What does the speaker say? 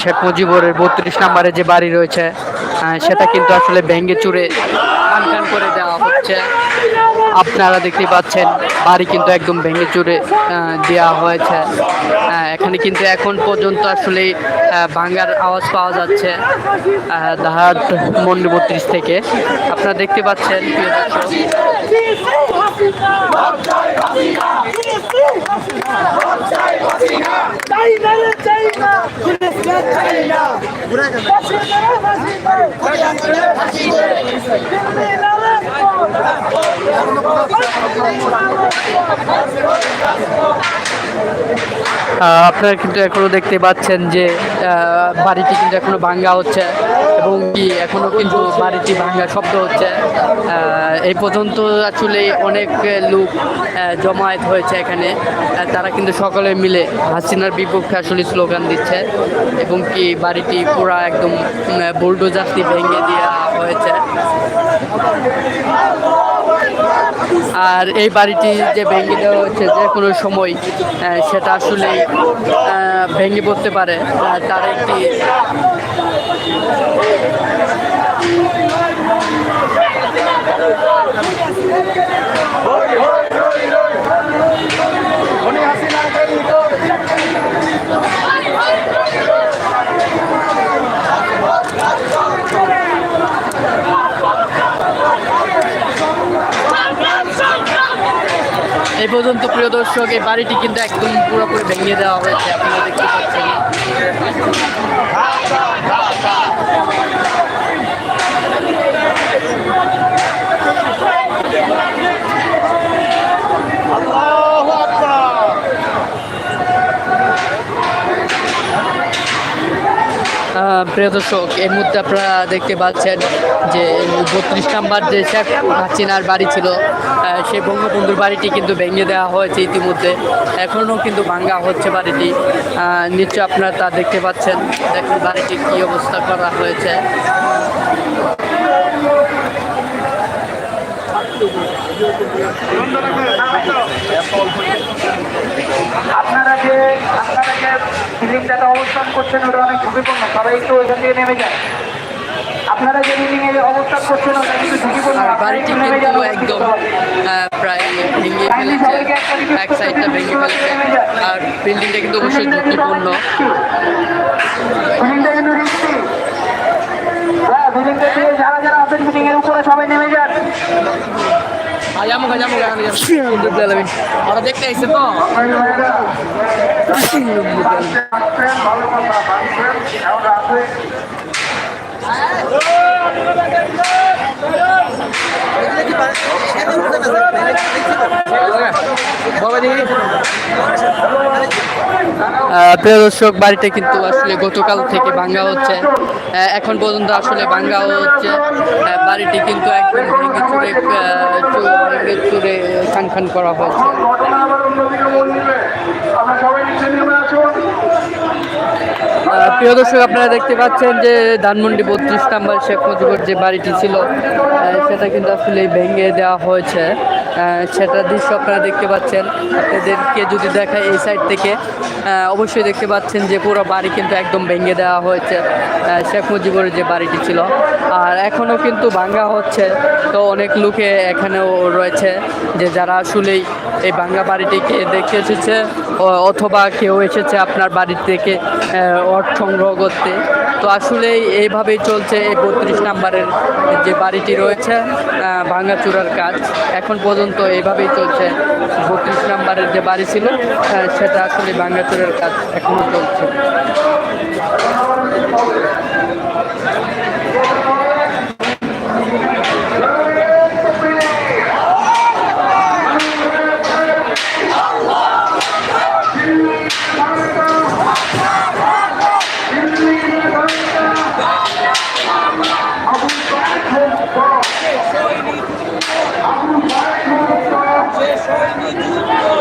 শেখ মুজিবুরের বত্রিশ নম্বরে যে বাড়ি রয়েছে সেটা কিন্তু আসলে ভেঙে চুরে করে দেওয়া হচ্ছে আপনারা দেখতে পাচ্ছেন বাড়ি কিন্তু একদম ভেঙে চুরে দেওয়া হয়েছে এখানে কিন্তু এখন পর্যন্ত আসলে ভাঙ্গার আওয়াজ পাওয়া যাচ্ছে দাহাট মন্ডি বত্রিশ থেকে আপনারা দেখতে পাচ্ছেন প্রিয় চাইনা আহ, আপনারা কিন্তু এখনও দেখতে পাচ্ছেন যে বাড়িটি কিন্তু এখনও ভাঙ্গা হচ্ছে এবং কি এখনও কিন্তু বাড়িটি ভাঙ্গা শব্দ হচ্ছে। এই পর্যন্ত আসলে অনেক লোক জমায়েত হয়েছে এখানে। তারা কিন্তু সকলে মিলে হাসিনার বিপক্ষে আসলে স্লোগান দিচ্ছে এবং কি বাড়িটি পুরা একদম বুলডোজারটি ভেঙে দেওয়া হয়েছে। আর এই বাড়িটি যে ভেঙে দেওয়া হচ্ছে যে কোনো সময় সেটা আসলে ভেঙে পড়তে পারে তার একটি এই পর্যন্ত প্রিয় দর্শক, এই বাড়িটি কিন্তু একদম পুরোপুরি ভেঙে দেওয়া হয়েছে, আপনারা দেখতে পাচ্ছেন। প্রিয় দর্শক, এই মুহূর্তে আপনারা দেখতে পাচ্ছেন যে বত্রিশ নাম্বার যে শেখ হাসিনার বাড়ি ছিল সেই বঙ্গবন্ধুর বাড়িটি কিন্তু ভেঙে দেওয়া হয়েছে ইতিমধ্যে। এখনও কিন্তু ভাঙ্গা হচ্ছে বাড়িটি। নিশ্চয় আপনারা তা দেখতে পাচ্ছেন। দেখুন বাড়িটি কী অবস্থা করা হয়েছে আপনারা যে আপনারা যে বিল্ডিংটাতে অবস্থান করছেন ওটা অনেক ঝুঁকিপূর্ণ। সবাই একটু ওইখান থেকে নেমে যায়। আপনারা যে বিল্ডিং এর অবস্থান করছেন ওটা কিন্তু ঝুঁকিপূর্ণ। বাড়িটি কিন্তু একদম প্রায় ভেঙে ফেলেছে এক সাইডটা ভেঙে ফেলেছে। আর বিল্ডিংটা কিন্তু অবশ্যই ঝুঁকিপূর্ণ। বিল্ডিংটা কিন্তু আজামো গাজামো ওরা দেখতে এসে তো ভালো কথা প্রিয় দর্শক, বাড়িটা কিন্তু আসলে গতকাল থেকে ভাঙ্গা হচ্ছে। এখন পর্যন্ত আসলে ভাঙ্গা হচ্ছে। বাড়িটি কিন্তু একদম ভেঙে চুরে ভেঙে চুরে খান খান করা হয়েছে। প্রিয় দর্শক, আপনারা দেখতে পাচ্ছেন যে ধানমন্ডি বত্রিশ নাম্বার শেখ মুজিবুর যে বাড়িটি ছিল সেটা কিন্তু আসলে ভেঙে দেওয়া হয়েছে। সেটার দৃশ্য আপনারা দেখতে পাচ্ছেন। আপনাদেরকে যদি দেখায় এই সাইড থেকে অবশ্যই দেখতে পাচ্ছেন যে পুরো বাড়ি কিন্তু একদম ভেঙে দেওয়া হয়েছে। শেখ মুজিবুরের যে বাড়িটি ছিল। আর এখনও কিন্তু ভাঙ্গা হচ্ছে। তো অনেক লোকে এখানেও রয়েছে যে যারা আসলেই এই ভাঙ্গা বাড়িটিকে দেখে এসেছে অথবা কেউ এসেছে আপনার বাড়ি থেকে অর্থ সংগ্রহ করতে। তো আসলে এইভাবেই চলছে এই বত্রিশ নাম্বারের যে বাড়িটি রয়েছে ভাঙাচুরার কাজ। এখন পর্যন্ত এইভাবেই চলছে বত্রিশ নাম্বারের যে বাড়ি ছিল সেটা আসলে ভাঙাচুরের কাজ এখনও চলছে।